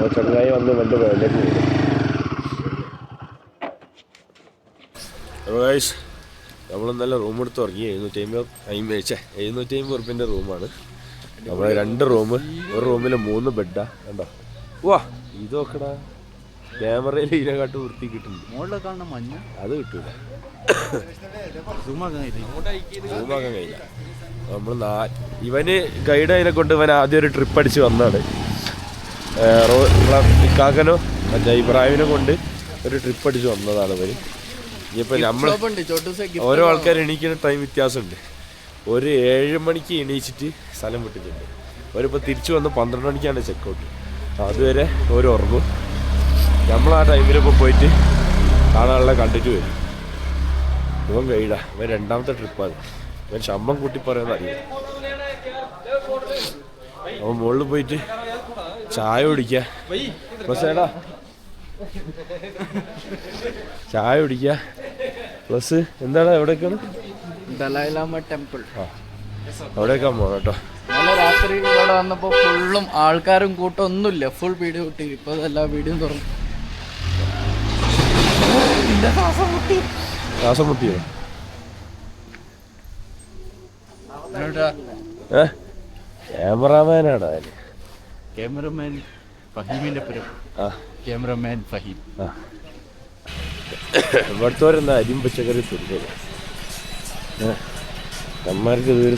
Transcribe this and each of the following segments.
ഓ ചങ്ങായി വന്ന് വണ്ടി വേണ്ടി വീണു. ഗൈസ് നമ്മൾ നല്ല റൂം എടുത്ത് ഉറങ്ങി. എഴുന്നൂറ്റി അമ്പത് അമ്പത് എഴുന്നൂറ്റി അമ്പത് ഉറുപ്പിന്റെ റൂമാണ് നമ്മളെ രണ്ട് റൂം ഒരു റൂമിൽ മൂന്ന് ബെഡാ കണ്ടോ? വാ ഇത് നോക്കടാ. ക്യാമറയിൽ ഇതിനെക്കാട്ട് വൃത്തി കിട്ടുന്നുണ്ട്. കാണുന്ന മഞ്ഞ? അത് കിട്ടൂല. റൂമാക്കാൻ സൂമാക്കാൻ കഴിയില്ല. നമ്മൾ നാ ഇവന് ഗൈഡ് അതിനെ കൊണ്ട് ഇവൻ ആദ്യം ഒരു ട്രിപ്പ് അടിച്ച് വന്നാണ്. ഇക്കാക്കനോ മറ്റേ ഇബ്രാഹിമിനെ കൊണ്ട് ഒരു ട്രിപ്പ് അടിച്ച് വന്നതാണ് ഇവർ. ഇനിയിപ്പോൾ നമ്മൾ ഓരോ ആൾക്കാർ എണീക്കുന്ന ടൈം വ്യത്യാസമുണ്ട്. ഒരു ഏഴ് മണിക്ക് എണീച്ചിട്ട് സ്ഥലം വിട്ടിട്ടുണ്ട്. അവരിപ്പോൾ തിരിച്ചു വന്ന് പന്ത്രണ്ട് മണിക്കാണ് ചെക്കൗട്ട് അതുവരെ ഒരു ഉറങ്ങും. നമ്മൾ ആ ടൈമിലിപ്പോൾ പോയിട്ട് കാണാനുള്ള കണ്ടിട്ട് വരും. ഇവൻ ഗൈഡാ ഇവൻ രണ്ടാമത്തെ ട്രിപ്പാണ് ഇവൻ ശമ്പം കൂട്ടി പറയുന്നത്. അറിയാം അവൻ മുകളിൽ പോയിട്ട് ചായ കുടിക്കുക പ്ലസ് ഏടാ ചായ കുടിക്കുക പ്ലസ് എന്താണ് ദലായിലാമ ടെമ്പിൾ. ആ അവിടേക്കാ പോകണം കേട്ടോ. ഇന്നലെ രാത്രി ഇവിടെ വന്നപ്പോ ഫുള്ളും ആൾക്കാരും കൂട്ടം ഒന്നുമില്ല. ഫുൾ വീഡിയോ കിട്ടി. ഇപ്പൊ എല്ലാ വീഡിയോ തുറന്നു. ശ്വാസം മുട്ടിയോ ക്യാമറാമാനാടാ അതിന് ക്യാമറമാൻ ഫഹീമിന്റെ പേര്. ക്യാമറമാൻ ഫഹീം. ഇവിടുത്തോരെന്താ അരിയും പച്ചക്കറി തിന്നത് അമ്മമാർക്ക് ഇതൊരു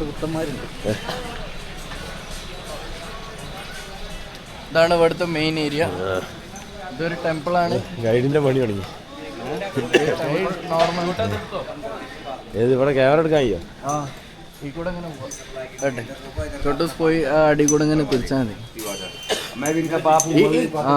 കുത്തന്മാരുണ്ട് ഇതാണ് ഇവിടുത്തെ മെയിൻ ഏരിയ ഇതൊരു ടെമ്പിൾ ആണ്. ഗൈഡിന്റെ പണി തുടങ്ങി. നോർമൽ ഏത് ഇവിടെ ക്യാമറ എടുക്കാൻ അയ്യോ ചോട്ടൂസ് പോയി ആ അടി കൂടെ ഇങ്ങനെ തിരിച്ചാൽ മതി. ആ.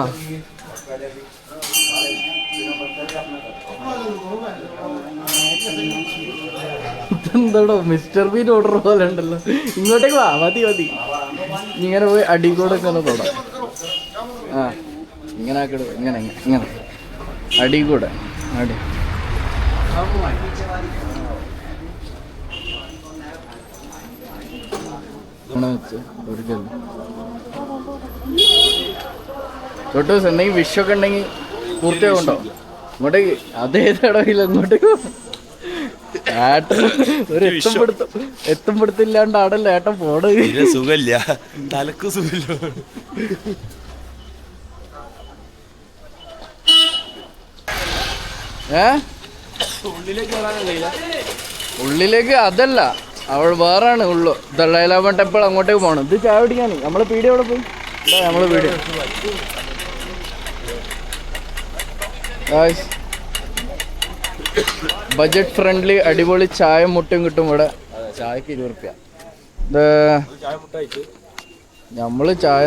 എന്താടോ മിസ്റ്റർ ബീൻ ഓർഡർ പോലെ ഉണ്ടല്ലോ. ഇങ്ങോട്ടേക്ക് വാ മതി മതി. ഇങ്ങനെ പോയി അടി കൂടെ ഒക്കെ ഒന്ന് തൊടാം. ആ ഇങ്ങനെ ആക്കിടും ഇങ്ങനെ, ഇങ്ങനെ. അടി കൂടെ അടി. ഒരിക്കലും. തൊട്ടൂസ് എന്തെങ്കിലും വിഷൊക്കെ ഉണ്ടെങ്കിൽ പൂർത്തിയാകുണ്ടോ ഇങ്ങോട്ടേക്ക് അതേതടവില്ല ഇങ്ങോട്ടേക്ക് വാ. ഏട്ടൻ ഒരു എത്തുംപിടുത്തം എത്തുംപിടുത്തില്ലാണ്ട് ആടല്ല ഏട്ടൻ ഇതിന് സുഖമില്ല. തലക്ക് സുഖമില്ല. ഏ? ഉള്ളിലേക്ക് അതല്ല. അവൾ വേറാണ് ഉള്ളു. ദളൈലാമ ടെമ്പിൾ അങ്ങോട്ടേക്ക് പോകണം ഇത് ചായ പിടിക്കാണ് നമ്മളെ പീടി അവിടെ പോയി? ഇതാ നമ്മളെ പീടി. ബജറ്റ് ഫ്രണ്ട്ലി അടിപൊളി ചായ മുട്ടും കിട്ടും ഇവിടെ. ചായക്ക് ഇരുപത് റുപ്യ. നമ്മൾ ചായ.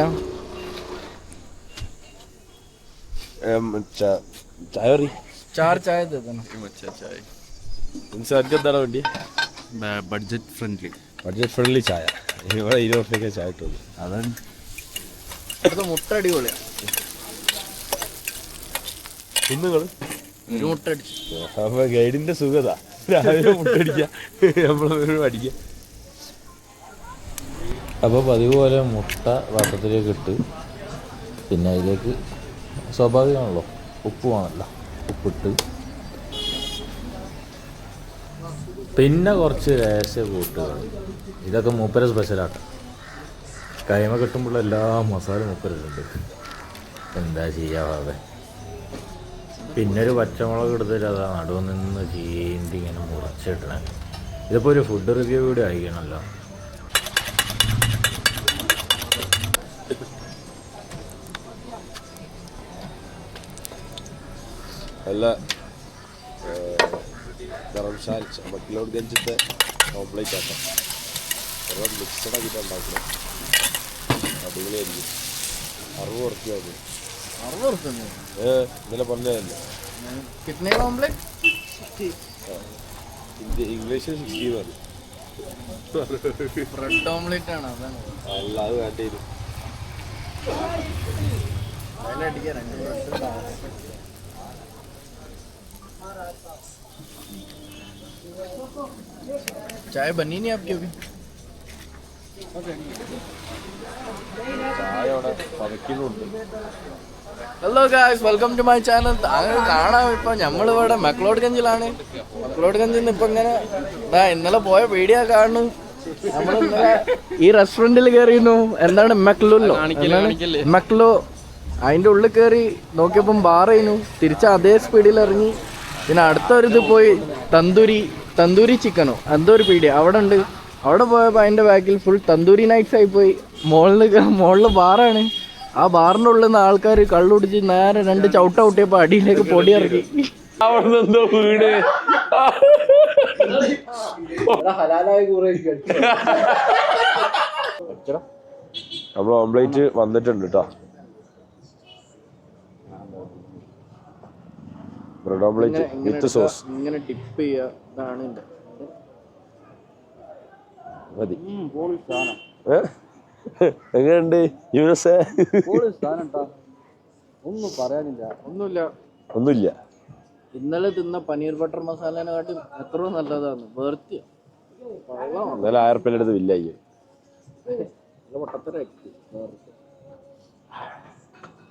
ചായ ചായ ചായ. നിനക്ക് എന്താണ് വേണ്ടി ബഡ്ജറ്റ് ഫ്രണ്ട്ലി. ബഡ്ജറ്റ് ഫ്രണ്ട്ലി ചായ. ഇവിടെ ഇരുപത് റുപ്യക്കേ ചായ കിട്ടുള്ളൂ. അതാണ് ഇവിടുത്തെ മുട്ട അടിപൊളിയാണ് കുന്നുകൾ മുട്ട അടിച്ചു. അപ്പൊ ഗൈഡിന്റെ സുഖത. രാവിലെ മുട്ടടിക്ക നമ്മൾ അടിക്ക. അപ്പോൾ പതിവ് പോലെ മുട്ട പാത്രത്തിലേക്ക് ഇട്ട് പിന്നെ അതിലേക്ക് സ്വാഭാവികമാണല്ലോ ഉപ്പ് വേണമല്ലോ. ഉപ്പിട്ട് പിന്നെ കുറച്ച് രഹസ്യ കൂട്ടുകൾ ഇതൊക്കെ മൂപ്പര സ്പെഷ്യലാട്ടോ കൈമ കിട്ടുമ്പോൾ എല്ലാ മസാല മൂപ്പരുണ്ട് എന്താ ചെയ്യാവാതെ പിന്നെ ഒരു പച്ചമുളക് എടുത്തിട്ട് അതാ നടുവ് നിന്ന് ചീന്തി ഇങ്ങനെ മുറിച്ചിടണേ ഇതിപ്പോൾ ഒരു ഫുഡ് റിവ്യൂ കൂടി ആയിക്കണല്ലോ നല്ല ധർമ്മശാല ബക്കിലോട് ഗഞ്ചത്തെ കോംപ്ലീറ്റ് ആക്കാം. ഒരുപാട് മിക്സഡ് ആക്കിയിട്ട് ഉണ്ടാക്കണം. അടിപൊളിയായിരിക്കും. അറുപത് ഉറപ്പിയാവും അറുപത് റുപ്യ ഏ ഇന്നലെ പറഞ്ഞതല്ലേ? കിഡ്നി കോംപ്ലക്സ് ഇന്ത്യ ഇംഗ്ലീഷിൽ സിക്സ്റ്റി മതി. ബ്രെഡ് ഓംലെറ്റ് ആണ് അതാണ്. അല്ലാതെ വേണ്ടേരും അതിലടിക്കാൻ രണ്ട് ബ്രെഡ് चाय बनी नहीं आपकी अभी ചായ അവിടെ പതയ്ക്കുന്നുണ്ട് hello guys welcome to my channel താങ്കൾ കാണാം ഇപ്പൊ നമ്മളിവിടെ മക്ലോഡ് ഗഞ്ചിലാണ് മക്ലോഡ് ഗഞ്ചിൽ നിന്ന് ഇപ്പൊ ഇങ്ങനെ ദാ ഇന്നലെ പോയ വീഡിയോ കാണുന്നു നമ്മൾ ഇന്നലെ ഈ റെസ്റ്റോറന്റിൽ കയറിയിരുന്നു എന്താണ് മെക്ലുല്ലോ മെക്ലോ അതിന്റെ ഉള്ളിൽ കയറി നോക്കിയപ്പം ബാറേനു തിരിച്ച് അതേ സ്പീഡിൽ ഇറങ്ങി പിന്നെ അടുത്ത ഒരു ഇത് പോയി തന്തൂരി തന്തൂരി ചിക്കനോ? എന്തോ ഒരു പീടിയ? അവിടെ ഉണ്ട് അവിടെ പോയപ്പോൾ അതിന്റെ ബാക്കിൽ ഫുൾ തന്തൂരി നൈറ്റ്സ് ആയി പോയി. മുകളിൽ മുകളിൽ ബാറാണ് ആ ബാറിന്റെ ഉള്ളിൽ നിന്ന് ആൾക്കാർ കള്ളുടിച്ച് നേരെ രണ്ട് ചവിട്ട ഔട്ടിയപ്പോ അടിയിലേക്ക് പൊടി ഇറക്കി. അവിടെ എന്തോ വീട്. നമ്മൾ ഓംപ്ലേറ്റ് വന്നിട്ടുണ്ട് കേട്ടോ ബ്രെഡ് ഓംപ്ലേറ്റ് വിത്ത് സോസ് ഇങ്ങനെ ടിപ്പ് ചെയ്യുക മതി? എങ്ങനെയുണ്ട്? യൂനസേ? ഒന്നും പറയാനില്ല. ഒന്നുമില്ല. ഒന്നുമില്ല. ഇന്നലെ തിന്ന പനീർ ബട്ടർ മസാലേനെ കാട്ടി എത്രയോ നല്ലതാണ്. വേർത്തിയ. ഇന്നലെ ആയിരം റുപ്യന്റെ അടുത്ത് വില്ലായി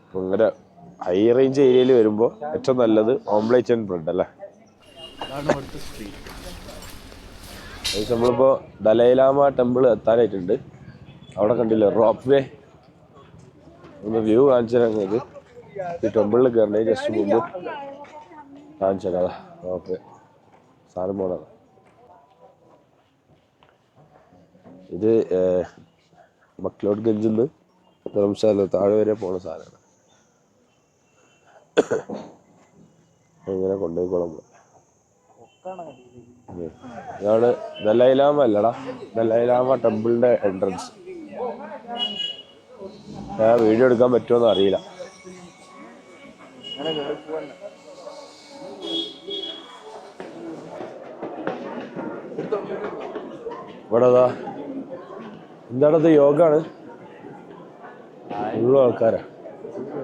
അപ്പൊ ഇങ്ങനെ ഹൈ റേഞ്ച് ഏരിയയിൽ വരുമ്പോൾ ഏറ്റവും നല്ലത് ഓംലേറ്റ് ആൻഡ് ബ്രെഡ് അല്ലേ? നമ്മളിപ്പോൾ നമ്മളിപ്പോ ദലൈലാമ ടെമ്പിൾ എത്താനായിട്ടുണ്ട്. അവിടെ കണ്ടില്ലേ റോപ്പ് വേ ഒന്ന് വ്യൂ കാണിച്ചു തരാം നിങ്ങൾക്ക്. ഈ ടെമ്പിളിൽ കയറണേ ജസ്റ്റ് മുമ്പ്. കാണിച്ചു തരാം. റോപ്പ് വേ സാധനം ഇത് മക്ലോഡ് ഗഞ്ചിൽ നിന്ന് ധർമ്മശാല താഴെ വരെ പോണ സാധനമാണ്. ഇങ്ങനെ കൊണ്ടുപോയിക്കോളാം. ഇതാണ് ദലൈലാമ അല്ലടാ ദലൈലാമ ടെമ്പിളിന്റെ എൻട്രൻസ് ഞാൻ വീഡിയോ എടുക്കാൻ പറ്റുമെന്ന് അറിയില്ല. ഇവിടെ എന്താണത് യോഗാണ്? ഉള്ള ആൾക്കാരാ.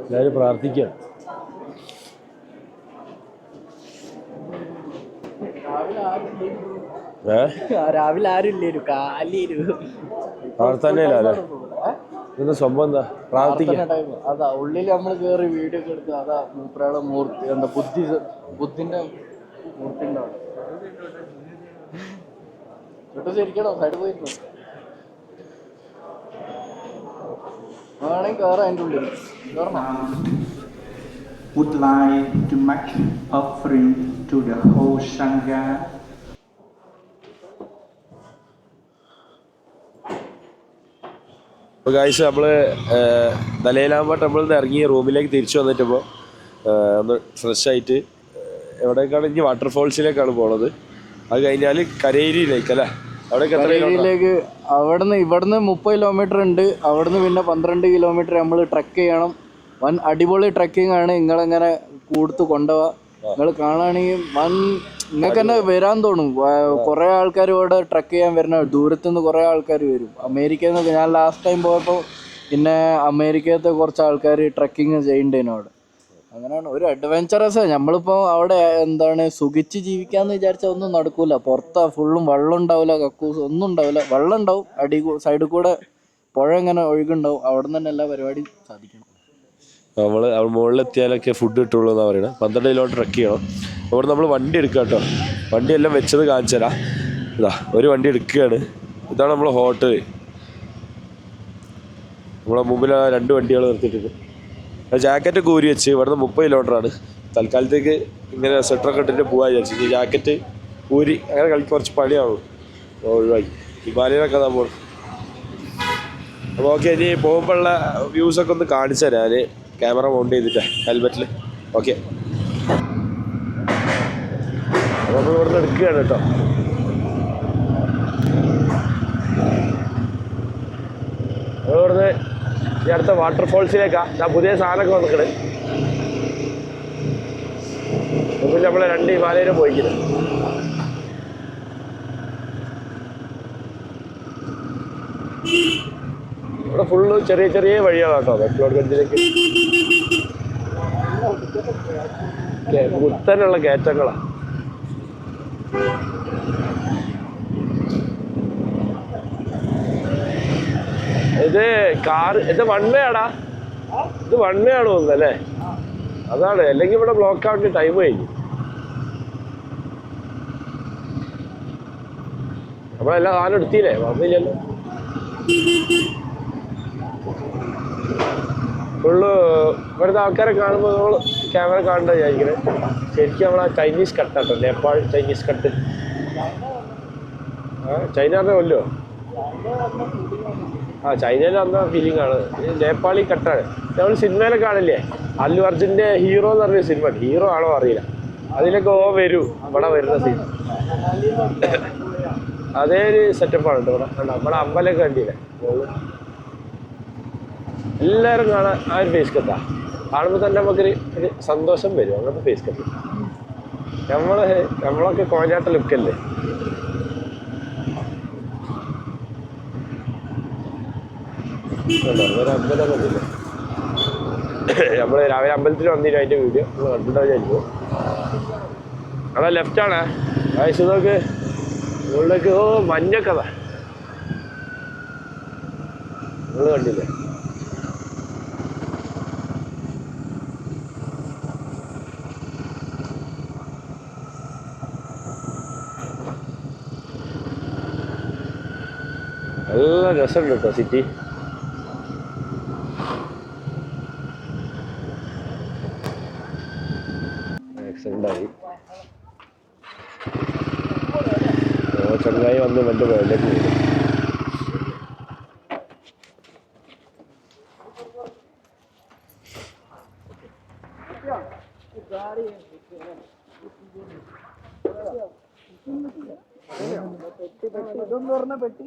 എല്ലാവരും പ്രാർത്ഥിക്കുകയാണ് ഏ രാവിലെ ആരും ഇല്ലേരു കാലിരു തന്നെ അല്ലേ? ഇതിന്റെ സംഭവം എന്താ? പ്രാർത്ഥിക്കുക അതാ ഉള്ളിൽ നമ്മൾ കേറി വീഡിയോ ഒക്കെ എടുത്ത് അതാ മൂപ്പരാളെ മൂർത്തി എന്താ ബുദ്ധി ബുദ്ധിന്റെ മൂർത്തി ഉണ്ടാവും ശരിക്കണോ? സൈഡ് പോയിരുന്നു? വേണമെങ്കിൽ കയറാം അതിന്റെ ഉള്ളിൽ കയറണം would like to make offering to the whole Sangha. അപ്പോൾ കാഴ്ച നമ്മൾ ദലൈലാമ ടെമ്പിളിൽ നിന്ന് ഇറങ്ങി റൂമിലേക്ക് തിരിച്ചു വന്നിട്ടിപ്പോൾ ഒന്ന് ഫ്രഷ് ആയിട്ട് എവിടേക്കാണ് ഇനി വാട്ടർഫോൾസിലേക്കാണ് പോണത്? അത് കഴിഞ്ഞാൽ കരേരിയിലേക്ക് അല്ലേ? കരേരിയിലേക്ക് അവിടുന്ന് ഇവിടുന്ന് മുപ്പത് കിലോമീറ്റർ ഉണ്ട്. അവിടുന്ന് പിന്നെ പന്ത്രണ്ട് കിലോമീറ്റർ നമ്മൾ ട്രക്ക് ചെയ്യണം. വൻ അടിപൊളി ട്രക്കിംഗ് ആണ്. നിങ്ങളെങ്ങനെ കൂടുത്ത് കൊണ്ടുപോവാ. നിങ്ങൾ കാണുകയാണെങ്കിൽ വൻ നിങ്ങൾക്ക് തന്നെ വരാൻ തോന്നും. കുറെ ആൾക്കാർ ഇവിടെ ട്രക്ക് ചെയ്യാൻ വരുന്ന ദൂരത്തു നിന്ന് കുറെ ആൾക്കാർ വരും. അമേരിക്കയിൽ നിന്ന് ഞാൻ ലാസ്റ്റ് ടൈം പോയപ്പോൾ പിന്നെ അമേരിക്കത്തെ കുറച്ച് ആൾക്കാർ ട്രക്കിങ് ചെയ്യണ്ടേനു അവിടെ. അങ്ങനെയാണ് ഒരു അഡ്വഞ്ചറസ് നമ്മളിപ്പോ അവിടെ എന്താണ് സുഖിച്ച് ജീവിക്കാന്ന് വിചാരിച്ചാൽ ഒന്നും നടക്കൂല. പുറത്താ ഫുള്ളും വെള്ളം ഉണ്ടാവില്ല കക്കൂസ് ഒന്നും ഉണ്ടാവില്ല വെള്ളം ഉണ്ടാവും. അടി സൈഡിൽ കൂടെ പുഴ ഇങ്ങനെ ഒഴുകുണ്ടാവും. അവിടെ നിന്ന് തന്നെ എല്ലാ പരിപാടിയും സാധിക്കണം. നമ്മൾ മുകളിലെത്തിയാലൊക്കെ ഫുഡ് കിട്ടുള്ളൂ എന്നാണ് പറയുന്നത് പന്ത്രണ്ട് കിലോമീറ്റർ ട്രക്ക് ചെയ്യണം. അവിടെ നമ്മൾ വണ്ടി എടുക്കുക കേട്ടോ വണ്ടി എല്ലാം വെച്ചത് കാണിച്ചു തരാം. ഇതാ ഒരു വണ്ടി എടുക്കുകയാണ് ഇതാണ് നമ്മൾ ഹോട്ടൽ നമ്മളെ മുമ്പിൽ രണ്ട് വണ്ടികൾ നിർത്തിയിട്ടുണ്ട്. ജാക്കറ്റ് കൂരി വെച്ച് ഇവിടുന്ന് മുപ്പത് കിലോമീറ്റർ ആണ്. തൽക്കാലത്തേക്ക് ഇങ്ങനെ സ്വെറ്ററൊക്കെ ഇട്ടിട്ട് പോകാൻ വിചാരിച്ചു. ഈ ജാക്കറ്റ് കൂരി അങ്ങനെ കളിക്ക് കുറച്ച് പണിയാവും ഒഴിവാക്കി ഹിമാലയനൊക്കെ നമ്മൾ അപ്പോൾ ഓക്കെ ഇനി പോകുമ്പോഴുള്ള വ്യൂസൊക്കെ ഒന്ന് കാണിച്ചു തരാം ക്യാമറ മൗണ്ട് ചെയ്തിട്ട് ഹെൽമെറ്റിൽ ഓക്കെ. അപ്പോൾ ഇവിടുന്ന് എടുക്കുകയാണ് കേട്ടോ. ഇവിടുന്ന് ഈ അടുത്ത വാട്ടർഫോൾസിലേക്കാണ് ഞാൻ പുതിയ സാധനമൊക്കെ വന്നിക്കണ്. മുമ്പിൽ നമ്മളെ രണ്ട് ഹിമാലയനും പോയിക്കുന്നത് ഇവിടെ ഫുള്ള് ചെറിയ ചെറിയ കേട്ടോ ബെക്ലോഡ് ഗഞ്ചിലേക്ക് കുത്തനുള്ള കയറ്റങ്ങളാണ് ഇത് കാർ ഇത് വൺവേ ഇത് വൺവേ അല്ലേ? അതാണ്. അല്ലെങ്കിൽ ഇവിടെ ബ്ലോക്ക് ആവേണ്ട ടൈം കഴിഞ്ഞു. നമ്മളെല്ലാം സാധനം എടുത്തില്ലേ വന്നില്ലല്ലോ. ഫുള്ള് ഇവിടുത്തെ ആൾക്കാരെ കാണുമ്പോൾ നമ്മൾ ക്യാമറ കാണേണ്ട വിചാരിക്കണേ. ശരിക്കും നമ്മൾ ആ ചൈനീസ് കട്ടാട്ടോ നേപ്പാൾ ചൈനീസ് കട്ട് ആ ചൈനയുടെ കൊല്ലോ? ആ ചൈനയിൽ വന്ന ഫീലിംഗ് ആണ്. നേപ്പാളി കട്ടാണ് നമ്മൾ സിനിമയിലെ കാണില്ലേ? അല്ലു അർജുന്റെ ഹീറോ എന്ന് പറഞ്ഞ സിനിമ ഹീറോ ആണോ അറിയില്ല. അതിലൊക്കെ ഓ വരൂ ഇവിടെ വരുന്ന സീൻ അതേ ഒരു സെറ്റപ്പാണ് കേട്ടോ ഇവിടെ? നമ്മുടെ അമ്പലമൊക്കെ കണ്ടില്ലേ. എല്ലാവരും കാണാൻ ആ ഒരു ഫേസ് കത്താ കാണുമ്പോൾ തന്നെ നമുക്കൊരു ഒരു സന്തോഷം വരും അങ്ങനത്തെ ഫേസ് കത്ത് നമ്മൾ നമ്മളൊക്കെ കോഞ്ഞാട്ട ലുക്കല്ലേ നമ്മൾ രാവിലെ അമ്പലത്തിൽ വന്നിട്ട് അതിന്റെ വീഡിയോ നമ്മൾ കണ്ടിട്ടുണ്ടാവും അവിടെ ലെഫ്റ്റ് ആണ്. വയസ്സ് നോക്ക് മുകളിലേക്ക് ഓ മഞ്ഞക്കഥ നിങ്ങൾ കണ്ടില്ലേ നല്ല രസമുണ്ട് കേട്ടോ സിറ്റി ആക്സിഡന്റ് ആയി ഓ ചങ്ങായി വന്ന് എന്റെ മുകളിലേക്ക് വീണു പെട്ടി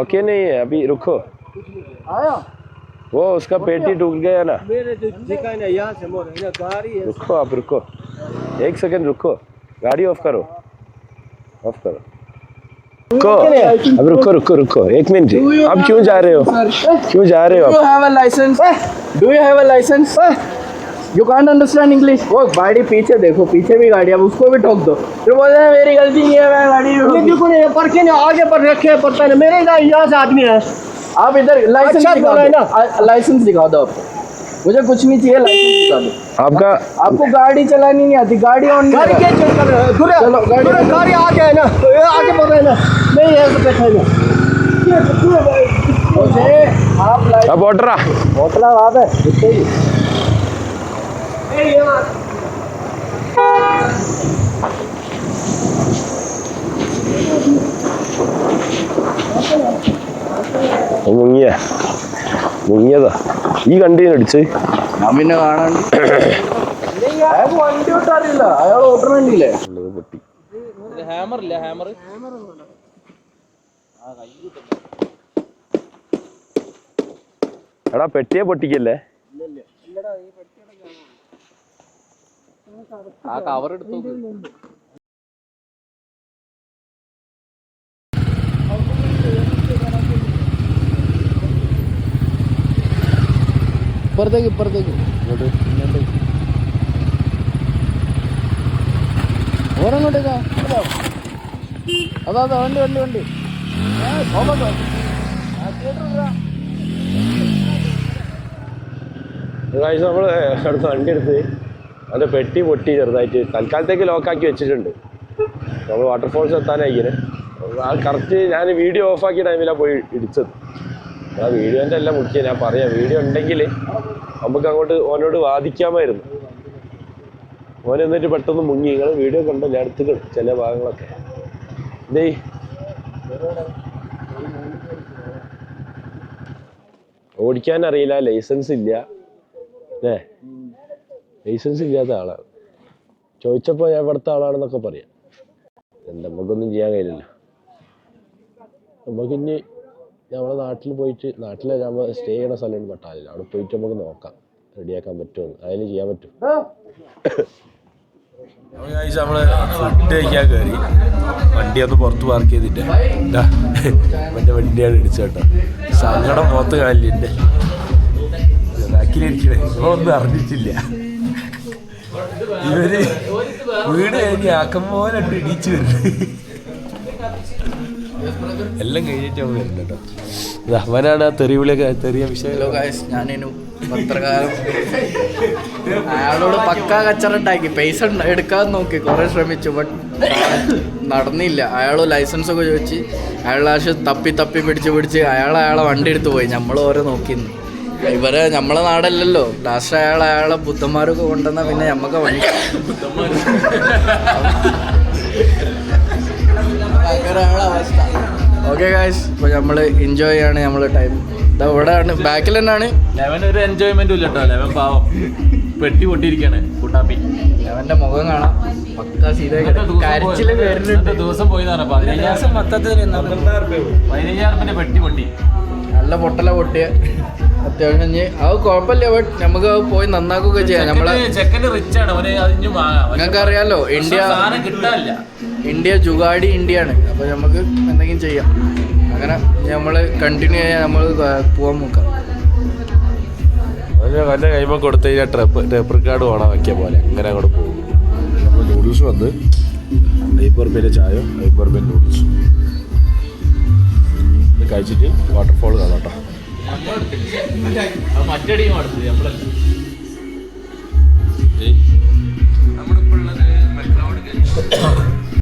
ओके नहीं है अभी रुको। आया? वो उसका पेटी टूट गया ना। मेरे जो ठिकाने है यहाँ से मोड़ है गाड़ी है। रुको आप रुको। एक सेकंड रुको। गाड़ी ऑफ़ करो। ऑफ़ करो। रुको। अब रुको रुको रुको। एक मिनट अब क्यों जा रहे हो? क्यों जा रहे हो Do you आप? have license license? Do you have a You can't understand English. वो गाड़ी पीछे देखो पीछे भी गाड़ी अब उसको भी ठोक दो। फिर बोलते हैं मेरी गलती नहीं है मैं गाड़ी ये। देखो ना पर के ना आगे पर रखे हैं पता नहीं मेरे यहाँ यहाँ से आदमी है। आप इधर लाइसेंस अच्छा दिखा दो। ना? लाइसेंस दिखा दो आप। मुझे कुछ नहीं चाहिए लाइसेंस दिखा दो। आपका आपको गाड़ी चलानी नहीं आती गाड़ी ऑन नहीं गाड़ी करा। क्या चेक कर रहे हैं? चलो, गाड़ी- गाड़ी आगे है ना ये आगे बढ़ रहे ना। नहीं ऐसे बैठा है ना ये पूरा मुझे आप लाइसेंस अब ऑर्डर होटल वहाँ पे दिखते ही മുങ്ങിയ. മുങ്ങിയതാ. ഈ കണ്ടീനടിച്ച് ഞാൻ പിന്നെ കാണാണ്ട്. അയാൾക്ക് വണ്ടി വിട്ടറിയില്ല അയാൾ ഓട്ടർ വണ്ടിയില്ലേ? പൊട്ടി. ഹാമർ ഇല്ല? ഹാമർ എടാ പെട്ടിയെ പൊട്ടിക്കല്ലേ? ആ കവർ എടുത്തു ഇപ്പുറത്തേക്ക് ഇപ്പുറത്തേക്ക്. ഓരങ്ങോട്ടേക്കാ. അതാ അതാ വണ്ടി വണ്ടി വണ്ടി. നമ്മൾ അടുത്ത് വണ്ടി എടുത്ത് അതിന്റെ പെട്ടി പൊട്ടി ചെറുതായിട്ട് തൽക്കാലത്തേക്ക് ലോക്കാക്കി വെച്ചിട്ടുണ്ട്. നമ്മൾ വാട്ടർഫോൾസ് എത്താനായിങ്ങനെ ആ കറക്റ്റ് ഞാൻ വീഡിയോ ഓഫാക്കിയ ടൈമിലാണ് പോയി ഇടിച്ചത്. ആ വീഡിയോന്റെ എല്ലാം മുഖ്യം ഞാൻ പറയാം. വീഡിയോ ഉണ്ടെങ്കിൽ നമുക്ക് അങ്ങോട്ട് ഓനോട് വാദിക്കാമായിരുന്നു. ഓൻ എന്നിട്ട് പെട്ടെന്ന് മുങ്ങി. നിങ്ങൾ വീഡിയോ കണ്ടോ? ഞാൻ അടുത്ത് ചില ഭാഗങ്ങളൊക്കെ. എന്തേ ഓടിക്കാൻ അറിയില്ല. ലൈസൻസ് ഇല്ല. അല്ലേ ലൈസൻസ് ഇല്ലാത്ത ആളാണ്. ചോദിച്ചപ്പോൾ ഞാൻ ഇവിടുത്തെ ആളാണെന്നൊക്കെ പറയാം. നമുക്കൊന്നും ചെയ്യാൻ കഴിയില്ലല്ലോ. നമുക്കിനി നമ്മളെ നാട്ടിൽ പോയിട്ട് നാട്ടിലെ നമ്മൾ സ്റ്റേ ചെയ്യണ സ്ഥലമാണ് പട്ടാലില്ല അവിടെ പോയിട്ട് നമുക്ക് നോക്കാം. റെഡിയാക്കാൻ പറ്റുമോ? അതിന് ചെയ്യാൻ പറ്റും. നമ്മൾ ഫുഡ് കഴിക്കാൻ കയറി വണ്ടി ഒന്ന് പുറത്ത് പാർക്ക് ചെയ്തിട്ട്. മറ്റേ വണ്ടിയാണ് ഇടിച്ചു കേട്ടോ. സങ്കടം മുഖത്ത് കാലിന്റെ ബാക്കിലിരിക്കണേ ഒന്നും അറിഞ്ഞിട്ടില്ല. ഇവർ വീട് കഴിഞ്ഞ് ആക്കം പോലെ ഇടിച്ചു വരുന്നത്. എല്ലാം കഴിഞ്ഞിട്ട് അവൻ കേട്ടോ. അവനാണ് ആ തെറിവിളിയൊക്കെ തെറിയ വിഷയം. ഞാനേനു പത്രകാരം അയാളോട് പക്കാ കച്ചറുണ്ടാക്കി. പൈസ എടുക്കാൻ നോക്കി. കുറെ ശ്രമിച്ചു ബട്ട് നടന്നില്ല. അയാൾ ലൈസൻസ് ഒക്കെ ചോദിച്ച് അയാൾ ലാസ്റ്റ് തപ്പി തപ്പി പിടിച്ച് പിടിച്ച് അയാൾ അയാളെ വണ്ടി എടുത്തു പോയി. നമ്മൾ ഓരോ നോക്കിന്ന്. ഇവരെ നമ്മളെ നാടല്ലല്ലോ. ലാസ്റ്റ് അയാൾ അയാളെ ബുദ്ധന്മാരൊക്കെ കൊണ്ടുവന്ന പിന്നെ നമ്മക്ക് വണ്ടി അവസ്ഥ. ഓക്കെ ഗായ്സ് ഇപ്പൊ നമ്മൾ എൻജോയ് ചെയ്യാണ് നമ്മൾ ടൈം ഇതാ ഇവിടെയാണ് ബാക്കിൽ തന്നെയാണ്. ലെവൻ ഒരു എൻജോയ്മെന്റും ഇല്ല കേട്ടോ ലെവൻ പാവം. പെട്ടി പൊട്ടിയിരിക്കാണ് കുട്ടാപ്പി. ലെവന്റെ മുഖം കാണാം. പക്ക സീത കരച്ചിൽ വരുന്നുണ്ട്. ദിവസം പോയി പതിനയ്യായിരം പെട്ടി പൊട്ടി. നല്ല പൊട്ടല പൊട്ടിയ. അത്യാവശ്യം അത് കുഴപ്പമില്ല ബട്ട് നമുക്ക് അത് പോയി നന്നാക്കുകയൊക്കെ ചെയ്യാം. നമ്മളെ റിച്ച് ആണ് അവന് അതിന് നിങ്ങൾക്ക് അറിയാലോ ഇന്ത്യ സാധനം കിട്ടാനില്ല. ഇന്ത്യ ആണ് അപ്പൊ അപ്പോൾ നമുക്ക് എന്തെങ്കിലും ചെയ്യാം. അങ്ങനെ നമ്മൾ കണ്ടിന്യൂ ചെയ്യാൻ നമ്മൾ പോകാൻ നോക്കാം. നല്ല കൈമ കൊടുത്തു കഴിഞ്ഞാൽ ട്രിപ്പ് ടേപ്പർ കാർഡ് ഓണം വയ്ക്കിയ പോലെ. അങ്ങനെ അങ്ങോട്ട് പോകും. നമ്മൾ നൂഡിൽസ് വന്ന് അയ്പത് റുപ്യയിലെ ചായ അയ്പത് റുപ്യ നൂഡിൽസ് കഴിച്ചിട്ട് വാട്ടർഫോൾ കാണാം കേട്ടോ. മറ്റേ ടീം അടുത്തത് നമ്മളല്ല നമ്മളിപ്പോ ഉള്ളത് മെട്രോ